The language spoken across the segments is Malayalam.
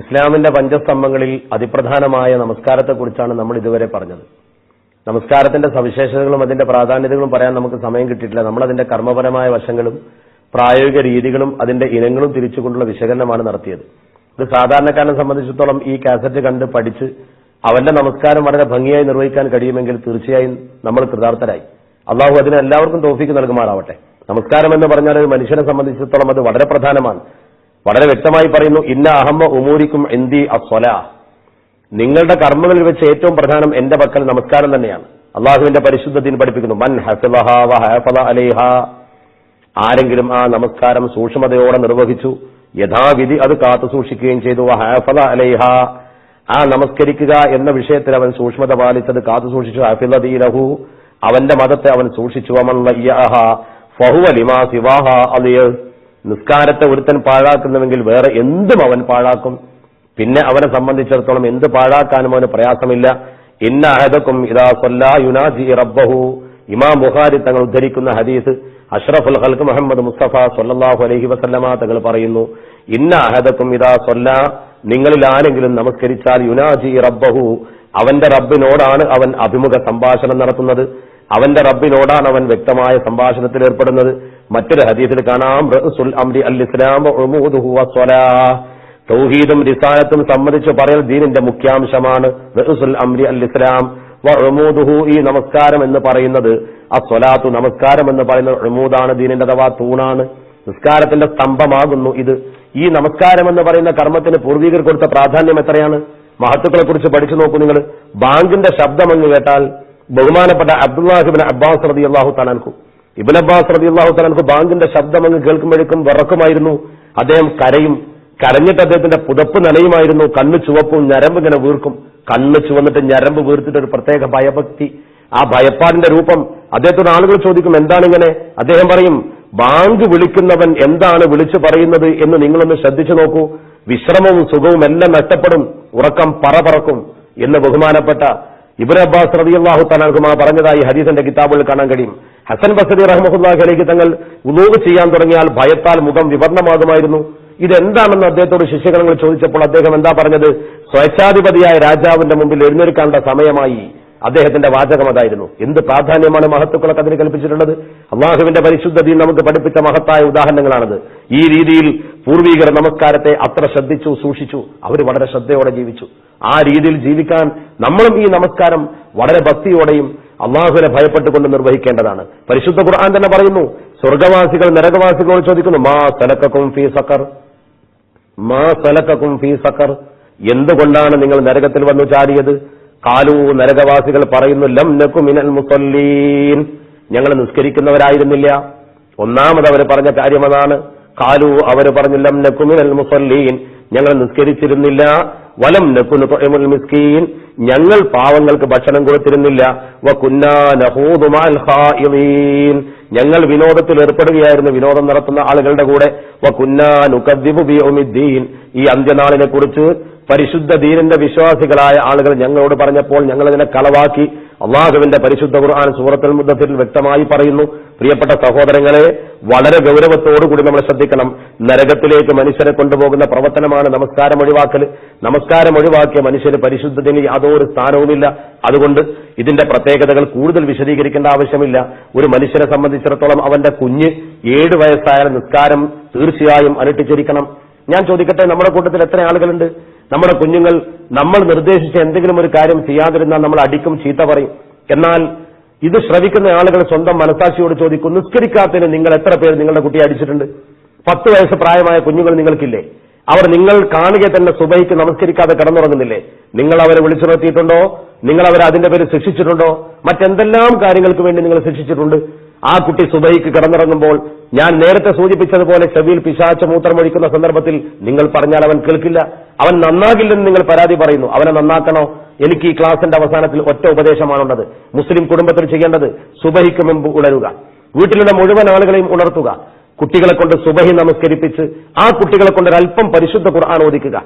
ഇസ്ലാമിന്റെ പഞ്ചസ്തംഭങ്ങളിൽ അതിപ്രധാനമായ നമസ്കാരത്തെക്കുറിച്ചാണ് നമ്മൾ ഇതുവരെ പറഞ്ഞത്. നമസ്കാരത്തിന്റെ സവിശേഷതകളും അതിന്റെ പ്രാധാന്യതകളും പറയാൻ നമുക്ക് സമയം കിട്ടിയിട്ടില്ല. നമ്മൾ അതിന്റെ കർമ്മപരമായ വശങ്ങളും പ്രായോഗിക രീതികളും അതിന്റെ ഇനങ്ങളും തിരിച്ചുകൊണ്ടുള്ള വിശകലനമാണ് നടത്തിയത്. ഇത് സാധാരണക്കാരനെ സംബന്ധിച്ചിടത്തോളം ഈ കാസറ്റ് കണ്ട് പഠിച്ച് അവന്റെ നമസ്കാരം വളരെ ഭംഗിയായി നിർവഹിക്കാൻ കഴിയുമെങ്കിൽ തീർച്ചയായും നമ്മൾ കൃതാർത്ഥരായി. അള്ളാഹു അതിന് എല്ലാവർക്കും തോഫിക്ക് നൽകുമാറാവട്ടെ. നമസ്കാരം എന്ന് പറഞ്ഞാൽ ഒരു മനുഷ്യനെ സംബന്ധിച്ചിടത്തോളം അത് വളരെ പ്രധാനമാണ്. വളരെ വ്യക്തമായി പറയുന്നു ഇന്ന അഹമ്മ ഉമൂരിക്കും എന്തി അസ്വല. നിങ്ങളുടെ കർമ്മങ്ങളിൽ വെച്ച് ഏറ്റവും പ്രധാനം എന്റെ പക്കൽ നമസ്കാരം തന്നെയാണ്. അള്ളാഹുവിന്റെ പരിശുദ്ധത്തിന് പഠിപ്പിക്കുന്നു മൻ ഹസലഹ ആരെങ്കിലും ആ നമസ്കാരം സൂക്ഷ്മതയോടെ നിർവഹിച്ചു യഥാവിധി അത് കാത്തു സൂക്ഷിക്കുകയും ചെയ്തു ഹഫല അലൈഹ. ആ നമസ്കരിക്കുക എന്ന വിഷയത്തിൽ അവൻ സൂക്ഷ്മത പാലിച്ചത് കാത്തു സൂക്ഷിച്ചു ഹഫിലഹു അവന്റെ മതത്തെ അവൻ സൂക്ഷിച്ചു അമൻ ലയ്യഹ ഫഹുവ ലിമാ സിവാഹ അലിയ നിസ്കാരത്തെ ഒരുത്തൻ പാഴാക്കുന്നുവെങ്കിൽ വേറെ എന്തും അവൻ പാഴാക്കും. പിന്നെ അവനെ സംബന്ധിച്ചിടത്തോളം എന്ത് പാഴാക്കാനും അവന് പ്രയാസമില്ല. ഇന്ന അഹദക്കും ഇതാ സൊല്ലാ യുനാജി റബ്ബഹു. ഇമാം ബുഹാരി തങ്ങൾ ഉദ്ധരിക്കുന്ന ഹദീസ് അഷ്റഫുൽ ഹൽക്ക് മുഹമ്മദ് മുസ്തഫ സൊല്ലാഹു അലഹി വസല്ലമ തങ്ങൾ പറയുന്നു ഇന്ന അഹദക്കും ഇതാ സൊല്ല നിങ്ങളിൽ ആരെങ്കിലും നമസ്കരിച്ചാൽ യുനാജി റബ്ബഹു അവന്റെ റബ്ബിനോടാണ് അവൻ അഭിമുഖ സംഭാഷണം നടത്തുന്നത്. അവന്റെ റബ്ബിനോടാണ് അവൻ വ്യക്തമായ സംഭാഷണത്തിൽ ഏർപ്പെടുന്നത്. മറ്റൊരു ഹദീസിൽ കാണാം റസുൽ അംരി അൽ ഇസ്ലാം തൗഹീദും റിസാലത്തും സംബന്ധിച്ച് പറയൽ ദീനിന്റെ മുഖ്യാംശമാണ് റസുൽ അംരി അൽ ഇസ്ലാം വ ഉമൂദുഹു ഈ നമസ്കാരം എന്ന് പറയുന്നത് സ്വലാത്തു നമസ്കാരം എന്ന് പറയുന്നത് ഉമൂദാണ് ദീനിന്റെ അഥവാ തൂണാണ്. നിസ്കാരത്തിന്റെ സ്തംഭമാകുന്നു ഇത്. ഈ നമസ്കാരം എന്ന് പറയുന്ന കർമ്മത്തിന് പൂർവീകർ കൊടുത്ത പ്രാധാന്യം എത്രയാണ്? മഹത്തുക്കളെ കുറിച്ച് പഠിച്ചു നോക്കൂ നിങ്ങൾ. ബാങ്കിന്റെ ശബ്ദം അങ്ങ് കേട്ടാൽ ബഹുമാനപ്പെട്ട അബ്ദുല്ലാഹിബിൻ അബ്ബാസ് റതി അള്ളാഹു തലാൻകു ഇബിൻ അബ്ബാസ് റബി അള്ളാഹു സ്വലാൻഹു ബാങ്കിന്റെ ശബ്ദം അങ്ങ് കേൾക്കുമ്പോഴേക്കും വിറക്കുമായിരുന്നു. അദ്ദേഹം കരയും. കരഞ്ഞിട്ട് അദ്ദേഹത്തിന്റെ പുതപ്പ് നനയുമായിരുന്നു. കണ്ണു ചുവപ്പും ഞരമ്പ് ഇങ്ങനെ വീർക്കും. കണ്ണ് ചുവന്നിട്ട് ഞരമ്പ് വീർത്തിട്ട് ഒരു പ്രത്യേക ഭയഭക്തി. ആ ഭയപ്പാടിന്റെ രൂപം അദ്ദേഹത്തോട് ആളുകൾ ചോദിക്കും എന്താണ് ഇങ്ങനെ അദ്ദേഹം പറയും ബാങ്ക് വിളിക്കുന്നവൻ എന്താണ് വിളിച്ചു പറയുന്നത് എന്ന് നിങ്ങളൊന്ന് ശ്രദ്ധിച്ചു നോക്കൂ. വിശ്രമവും സുഖവും എല്ലാം നഷ്ടപ്പെടും. ഉറക്കം പറ പറക്കും എന്ന് ബഹുമാനപ്പെട്ട ഇബ്ര അബ്ബാസ് റബി അള്ളാഹു തലാൻകുമാർ പറഞ്ഞതായി ഹദീസിന്റെ കിതാബുകൾ കാണാൻ കഴിയും. ഹസൻ ബസരി റഹ്മുല്ലാഹി തങ്ങൾ ഉലൂവ് ചെയ്യാൻ തുടങ്ങിയാൽ ഭയത്താൽ മുഖം വിവർണമാകുമായിരുന്നു ഇതെന്താണെന്ന് അദ്ദേഹത്തോട് ശിഷ്യഗണങ്ങൾ ചോദിച്ചപ്പോൾ അദ്ദേഹം എന്താ പറഞ്ഞത്? സ്വേച്ഛാധിപതിയായ രാജാവിന്റെ മുമ്പിൽ എഴുന്നേൽക്കാനുള്ള സമയമായി അദ്ദേഹത്തിന്റെ വാചകം അതായിരുന്നു. എന്ത് പ്രാധാന്യമാണ് മഹത്വക്കളൊക്കെ അതിന് കൽപ്പിച്ചിട്ടുള്ളത്? അള്ളാഹുവിന്റെ പരിശുദ്ധതയിൽ നമുക്ക് പഠിപ്പിച്ച മഹത്തായ ഉദാഹരണങ്ങളാണത്. ഈ രീതിയിൽ പൂർവീകർ നമസ്കാരത്തെ അത്ര ശ്രദ്ധിച്ചു സൂക്ഷിച്ചു. അവർ വളരെ ശ്രദ്ധയോടെ ജീവിച്ചു. ആ രീതിയിൽ ജീവിക്കാൻ നമ്മളും ഈ നമസ്കാരം വളരെ ഭക്തിയോടെയും അള്ളാഹുവിനെ ഭയപ്പെട്ടുകൊണ്ട് നിർവഹിക്കേണ്ടതാണ്. പരിശുദ്ധ ഖുർആൻ തന്നെ പറയുന്നു സ്വർഗവാസികൾ നരകവാസികളോട് ചോദിക്കുന്നു മാ സലക്കും ഫീ സക്കർ മാ സലക്കും ഫീ സക്കർ എന്തുകൊണ്ടാണ് നിങ്ങൾ നരകത്തിൽ വന്നു ചാടിയത്? കാലു നരകവാസികൾ പറയുന്നു ലം നക്കു മിനൽ മുസല്ലീൻ. ഞങ്ങൾ നിസ്കരിക്കുന്നവരായിരുന്നില്ല. ഒന്നാമത് അവർ പറഞ്ഞ കാര്യം അതാണ്. കാലു അവർ പറഞ്ഞു ലം നക്കു മിനൽ മുസല്ലീൻ. ഞങ്ങൾ നിസ്കരിച്ചിരുന്നില്ല. വലം നക്കുനു മിസ്കീൻ. ഞങ്ങൾ പാവങ്ങൾക്ക് ഭക്ഷണം കൊടുത്തിരുന്നില്ല. ഞങ്ങൾ വിനോദത്തിൽ ഏർപ്പെടുകയായിരുന്നു. വിനോദം നടത്തുന്ന ആളുകളുടെ കൂടെ. വ കുന്നാ നുകദ്ദിബു ബിയൗമിദ്ദീൻ. ഈ അന്ത്യനാളിനെ കുറിച്ച് പരിശുദ്ധ ദീനിന്റെ വിശ്വാസികളായ ആളുകൾ ഞങ്ങളോട് പറഞ്ഞപ്പോൾ ഞങ്ങൾ അതിനെ കളവാക്കി. അള്ളാഹുവിന്റെ പരിശുദ്ധ ഖുർആൻ സൂറത്തുൽ മുദ്ദത്തിൽ വ്യക്തമായി പറയുന്നു. പ്രിയപ്പെട്ട സഹോദരങ്ങളെ വളരെ ഗൗരവത്തോടുകൂടി നമ്മൾ ശ്രദ്ധിക്കണം. നരകത്തിലേക്ക് മനുഷ്യരെ കൊണ്ടുപോകുന്ന പ്രവർത്തനമാണ് നമസ്കാരം ഒഴിവാക്കൽ. നമസ്കാരം ഒഴിവാക്കിയ മനുഷ്യന് പരിശുദ്ധത്തിന് യാതൊരു സ്ഥാനവുമില്ല. അതുകൊണ്ട് ഇതിന്റെ പ്രത്യേകതകൾ കൂടുതൽ വിശദീകരിക്കേണ്ട ആവശ്യമില്ല. ഒരു മനുഷ്യനെ സംബന്ധിച്ചിടത്തോളം അവന്റെ കുഞ്ഞ് ഏഴ് വയസ്സായാൽ നിസ്കാരം തീർച്ചയായും അനുഷ്ഠിച്ചിരിക്കണം. ഞാൻ ചോദിക്കട്ടെ നമ്മുടെ കൂട്ടത്തിൽ എത്ര ആളുകളുണ്ട്? നമ്മുടെ കുഞ്ഞുങ്ങൾ നമ്മൾ നിർദ്ദേശിച്ച എന്തെങ്കിലും ഒരു കാര്യം ചെയ്യാതിരുന്നാൽ നമ്മൾ അടിക്കും ചീത്ത പറയും. എന്നാൽ ഇത് ശ്രവിക്കുന്ന ആളുകൾ സ്വന്തം മനസാക്ഷിയോട് ചോദിക്കും നിസ്കരിക്കാത്തതിന് നിങ്ങൾ എത്ര പേര് നിങ്ങളുടെ കുട്ടിയെ അടിച്ചിട്ടുണ്ട്? പത്ത് വയസ്സ് പ്രായമായ കുഞ്ഞുങ്ങൾ നിങ്ങൾക്കില്ലേ? അവർ നിങ്ങൾ കാണുക തന്നെ സുബൈക്ക് നമസ്കരിക്കാതെ കിടന്നുറങ്ങുന്നില്ലേ? നിങ്ങൾ അവരെ വിളിച്ചു നിർത്തിയിട്ടുണ്ടോ? നിങ്ങൾ അവരെ അതിന്റെ പേര് ശിക്ഷിച്ചിട്ടുണ്ടോ? മറ്റെന്തെല്ലാം കാര്യങ്ങൾക്ക് വേണ്ടി നിങ്ങൾ ശിക്ഷിച്ചിട്ടുണ്ട്? ആ കുട്ടി സുബൈക്ക് കിടന്നിറങ്ങുമ്പോൾ ഞാൻ നേരത്തെ സൂചിപ്പിച്ചതുപോലെ ചെവിയിൽ പിശാച്ച മൂത്രമൊഴിക്കുന്ന സന്ദർഭത്തിൽ നിങ്ങൾ പറഞ്ഞാൽ അവൻ കേൾക്കില്ല. അവൻ നന്നാകില്ലെന്ന് നിങ്ങൾ പരാതി പറയുന്നു. അവനെ നന്നാക്കണോ? എനിക്ക് ഈ ക്ലാസിന്റെ അവസാനത്തിൽ ഒറ്റ ഉപദേശമാണുള്ളത് മുസ്ലിം കുടുംബത്തിൽ ചെയ്യേണ്ടത് സുബഹിക്ക് മുമ്പ് ഉണരുക. വീട്ടിലുള്ള മുഴുവൻ ആളുകളെയും ഉണർത്തുക. കുട്ടികളെ കൊണ്ട് സുബഹി നമസ്കരിപ്പിച്ച് ആ കുട്ടികളെ കൊണ്ട് ഒരല്പം പരിശുദ്ധ ഖുർആൻ ഓദിക്കുക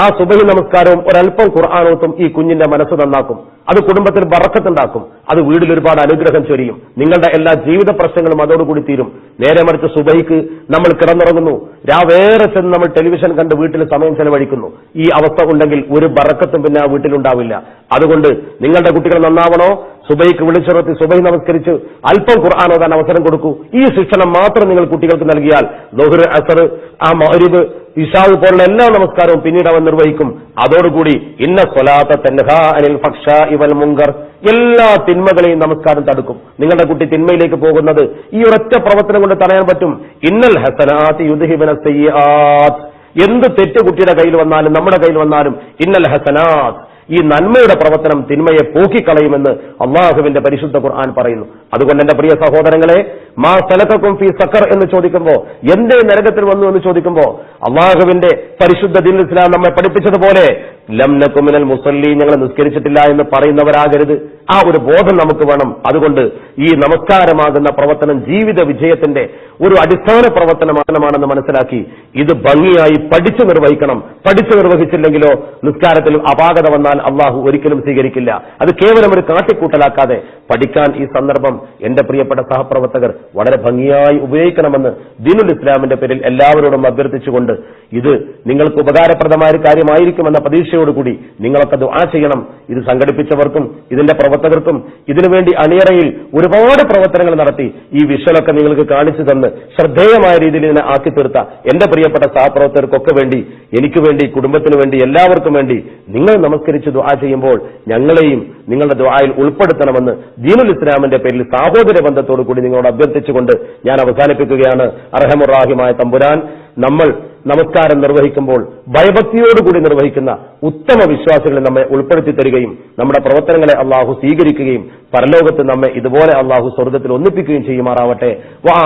ആ സുബഹി നമസ്കാരവും ഒരല്പം ഖുർആാനോത്തും ഈ കുഞ്ഞിന്റെ മനസ്സ് നന്നാക്കും. അത് കുടുംബത്തിൽ ബറക്കത്തുണ്ടാക്കും അത് വീട്ടിൽ ഒരുപാട് അനുഗ്രഹം ചൊരിയും. നിങ്ങളുടെ എല്ലാ ജീവിത പ്രശ്നങ്ങളും അതോടുകൂടി തീരും. നേരെ മറിച്ച് സുബൈക്ക് നമ്മൾ കിടന്നുറങ്ങുന്നു. രാവേറെ ചെന്ന് നമ്മൾ ടെലിവിഷൻ കണ്ട് വീട്ടിൽ സമയം ചെലവഴിക്കുന്നു. ഈ അവസ്ഥ ഉണ്ടെങ്കിൽ ഒരു ബറക്കത്തും പിന്നെ ആ വീട്ടിലുണ്ടാവില്ല. അതുകൊണ്ട് നിങ്ങളുടെ കുട്ടികൾ നന്നാവണോ? സുബൈക്ക് വിളിച്ചുറത്തി സുബൈ നമസ്കരിച്ച്. അല്പം ഖുർആൻ ഓതാൻ അവസരം കൊടുക്കൂ. ഈ ശിക്ഷണം മാത്രം നിങ്ങൾ കുട്ടികൾക്ക് നൽകിയാൽ ലോഹർ അസർ ആ മഹരിബ് ഇഷാവ് പോലുള്ള എല്ലാ നമസ്കാരവും പിന്നീട് അവൻ നിർവഹിക്കും. അതോടുകൂടി ഇന്ന സ്വലാത്ത തെൻഹാ അനിൽ ഫക്ഷ ഇവൽ മുങ്കർ. എല്ലാ തിന്മകളെയും നമസ്കാരം തടുക്കും. നിങ്ങളുടെ കുട്ടി തിന്മയിലേക്ക് പോകുന്നത് ഈ ഒരൊറ്റ പ്രവർത്തനം കൊണ്ട് തടയാൻ പറ്റും. ഇന്നൽ ഹസനാത്ത് യുദ്ധിബന സയ്യാത്ത് എന്ത് തെറ്റ് കുട്ടിയുടെ കയ്യിൽ വന്നാലും നമ്മുടെ കയ്യിൽ വന്നാലും ഇന്നൽ ഹസനാത്ത് ഈ നന്മയുടെ പ്രവർത്തനം തിന്മയെ പോക്കിക്കളയുമെന്ന് അള്ളാഹുവിന്റെ പരിശുദ്ധ ഖുർആൻ പറയുന്നു. അതുകൊണ്ട് എന്റെ പ്രിയ സഹോദരങ്ങളെ മാ സലക്കും ഫി സക്കർ എന്ന് ചോദിക്കുമ്പോ എന്തേ നരകത്തിൽ വന്നു എന്ന് ചോദിക്കുമ്പോ അള്ളാഹുവിന്റെ പരിശുദ്ധ ദിൻ ഇസ്ലാം നമ്മെ പഠിപ്പിച്ചതുപോലെ ലംനക്കുമിനൽ മുസല്ലി ഞങ്ങൾ നിസ്കരിച്ചിട്ടില്ല എന്ന് പറയുന്നവരാകരുത്. ആ ഒരു ബോധം നമുക്ക് വേണം. അതുകൊണ്ട് ഈ നമസ്കാരമാകുന്ന പ്രവർത്തനം ജീവിത വിജയത്തിന്റെ ഒരു അടിസ്ഥാന പ്രവർത്തനമാണെന്ന് മനസ്സിലാക്കി ഇത് ഭംഗിയായി പഠിച്ചു നിർവഹിക്കണം. പഠിച്ചു നിർവഹിച്ചില്ലെങ്കിലോ നിസ്കാരത്തിൽ അപാകത വന്നാൽ അള്ളാഹു ഒരിക്കലും സ്വീകരിക്കില്ല. അത് കേവലം ഒരു കാട്ടിക്കൂട്ടലാക്കാതെ പഠിക്കാൻ ഈ സന്ദർഭം എന്റെ പ്രിയപ്പെട്ട സഹപ്രവർത്തകർ വളരെ ഭംഗിയായി ഉപയോഗിക്കണമെന്ന് ദീനുൽ ഇസ്ലാമിന്റെ പേരിൽ എല്ലാവരോടും അഭ്യർത്ഥിച്ചുകൊണ്ട് ഇത് നിങ്ങൾക്ക് ഉപകാരപ്രദമായ ഒരു കാര്യമായിരിക്കുമെന്ന പ്രതീക്ഷയോടുകൂടി നിങ്ങളൊക്കെ ദുആ ചെയ്യണം. ഇത് സംഘടിപ്പിച്ചവർക്കും ഇതിന്റെ പ്രവർത്തകർക്കും ഇതിനുവേണ്ടി അണിയറയിൽ ഒരുപാട് പ്രവർത്തനങ്ങൾ നടത്തി ഈ വിഷലൊക്കെ നിങ്ങൾക്ക് കാണിച്ചു തന്ന് ശ്രദ്ധേയമായ രീതിയിൽ ഇതിനെ ആക്കി തീർത്ത എന്റെ പ്രിയപ്പെട്ട സഹപ്രവർത്തകർക്കൊക്കെ വേണ്ടി എനിക്ക് വേണ്ടി കുടുംബത്തിന് വേണ്ടി എല്ലാവർക്കും വേണ്ടി നിങ്ങൾ നമസ്കരിച്ച് ദുആ ചെയ്യുമ്പോൾ ഞങ്ങളെയും നിങ്ങളുടെ ദുആയിൽ ഉൾപ്പെടുത്തണമെന്ന് ദീനുൽ ഇസ്ലാമിന്റെ പേരിൽ സാഹോദര ബന്ധത്തോടു കൂടി നിങ്ങളോട് അഭ്യർത്ഥിച്ചുകൊണ്ട് ഞാൻ അവസാനിപ്പിക്കുകയാണ്. അർഹമുറാഹിമായ തമ്പുരാൻ നമ്മൾ നമസ്കാരം നിർവഹിക്കുമ്പോൾ ഭയഭക്തിയോടുകൂടി നിർവഹിക്കുന്ന ഉത്തമ വിശ്വാസികളെ നമ്മെ ഉൾപ്പെടുത്തി തരികയും നമ്മുടെ പ്രവർത്തനങ്ങളെ അള്ളാഹു സ്വീകരിക്കുകയും പരലോകത്ത് നമ്മെ ഇതുപോലെ അള്ളാഹു സ്വർഗത്തിൽ ഒന്നിപ്പിക്കുകയും ചെയ്യുമാറാവട്ടെ. വാ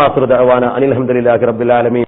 അനിൽഹമ്മദില്ലാഹി റബ്ബുലാലമീൻ